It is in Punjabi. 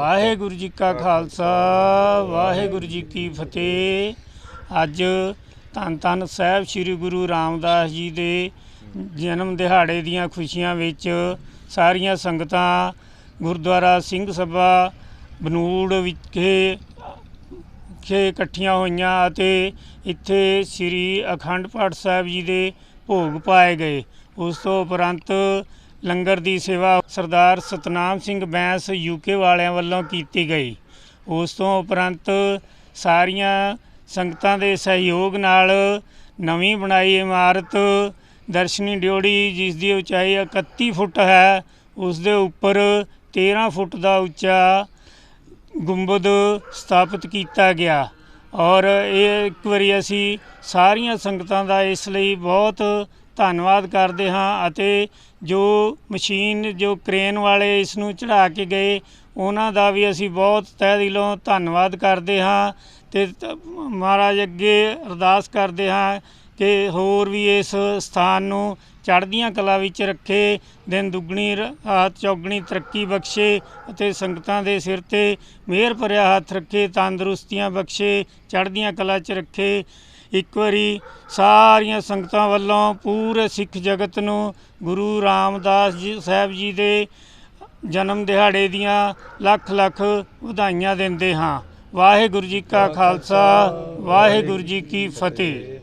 ਵਾਹਿਗੁਰੂ ਜੀ ਕਾ ਖਾਲਸਾ, ਵਾਹਿਗੁਰੂ ਜੀ ਕੀ ਫਤਿਹ। ਅੱਜ ਧੰਨ ਧੰਨ ਸਾਹਿਬ ਸ੍ਰੀ ਗੁਰੂ ਰਾਮਦਾਸ ਜੀ ਦੇ ਜਨਮ ਦਿਹਾੜੇ ਦੀਆਂ ਖੁਸ਼ੀਆਂ ਵਿੱਚ ਸਾਰੀਆਂ ਸੰਗਤਾਂ ਗੁਰਦੁਆਰਾ ਸਿੰਘ ਸਭਾ ਬਨੂੜ ਵਿਖੇ ਵਿਖੇ ਇਕੱਠੀਆਂ ਹੋਈਆਂ ਅਤੇ ਇੱਥੇ ਸ੍ਰੀ ਅਖੰਡ ਪਾਠ ਸਾਹਿਬ ਜੀ ਦੇ ਭੋਗ ਪਾਏ ਗਏ। ਉਸ ਤੋਂ ਉਪਰੰਤ ਲੰਗਰ ਦੀ ਸੇਵਾ ਸਰਦਾਰ ਸਤਨਾਮ ਸਿੰਘ ਬੈਂਸ ਯੂਕੇ ਵਾਲਿਆਂ ਵੱਲੋਂ ਕੀਤੀ ਗਈ। ਉਸ ਤੋਂ ਉਪਰੰਤ ਸਾਰੀਆਂ ਸੰਗਤਾਂ ਦੇ ਸਹਿਯੋਗ ਨਾਲ ਨਵੀਂ ਬਣਾਈ ਇਮਾਰਤ ਦਰਸ਼ਨੀ ਡਿਓੜੀ ਜਿਸ ਦੀ ਉਚਾਈ 31 ਫੁੱਟ ਹੈ ਉਸ ਦੇ ਉੱਪਰ 13 ਫੁੱਟ ਦਾ ਉੱਚਾ ਗੁੰਬਦ ਸਥਾਪਿਤ ਕੀਤਾ ਗਿਆ। ਔਰ ਇਹ ਇੱਕ ਵਾਰੀ ਅਸੀਂ ਸਾਰੀਆਂ ਸੰਗਤਾਂ ਦਾ ਇਸ ਲਈ ਬਹੁਤ ਧੰਨਵਾਦ ਕਰਦੇ ਹਾਂ ਅਤੇ ਜੋ ਮਸ਼ੀਨ, ਜੋ ਕ੍ਰੇਨ ਵਾਲੇ ਇਸ ਨੂੰ ਚੜ੍ਹਾ ਕੇ ਗਏ, ਉਹਨਾਂ ਦਾ ਵੀ ਅਸੀਂ ਬਹੁਤ ਤਹਿ ਦਿਲੋਂ ਧੰਨਵਾਦ ਕਰਦੇ ਹਾਂ ਅਤੇ ਮਹਾਰਾਜ ਅੱਗੇ ਅਰਦਾਸ ਕਰਦੇ ਹਾਂ ਕਿ ਹੋਰ ਵੀ ਇਸ ਸਥਾਨ ਨੂੰ ਚੜ੍ਹਦੀਆਂ ਕਲਾ ਵਿੱਚ ਰੱਖੇ, ਦਿਨ ਦੁੱਗਣੀ, ਰ- ਰਾਤ ਚੌਗਣੀ ਤਰੱਕੀ ਬਖਸ਼ੇ ਅਤੇ ਸੰਗਤਾਂ ਦੇ ਸਿਰ ਤੇ ਮਿਹਰ ਭਰਿਆ ਹੱਥ ਰੱਖੇ, ਤੰਦਰੁਸਤੀਆਂ ਬਖਸ਼ੇ, ਚੜ੍ਹਦੀਆਂ ਕਲਾ 'ਚ ਰੱਖੇ। ਇੱਕ ਵਾਰੀ ਸਾਰੀਆਂ ਸੰਗਤਾਂ ਵੱਲੋਂ ਪੂਰੇ ਸਿੱਖ ਜਗਤ ਨੂੰ ਗੁਰੂ ਰਾਮਦਾਸ ਜੀ ਸਾਹਿਬ ਜੀ ਦੇ ਜਨਮ ਦਿਹਾੜੇ ਦੀਆਂ ਲੱਖ ਲੱਖ ਵਧਾਈਆਂ ਦਿੰਦੇ ਹਾਂ। ਵਾਹਿਗੁਰੂ ਜੀ ਕਾ ਖਾਲਸਾ, ਵਾਹਿਗੁਰੂ ਜੀ ਕੀ ਫਤਿਹ।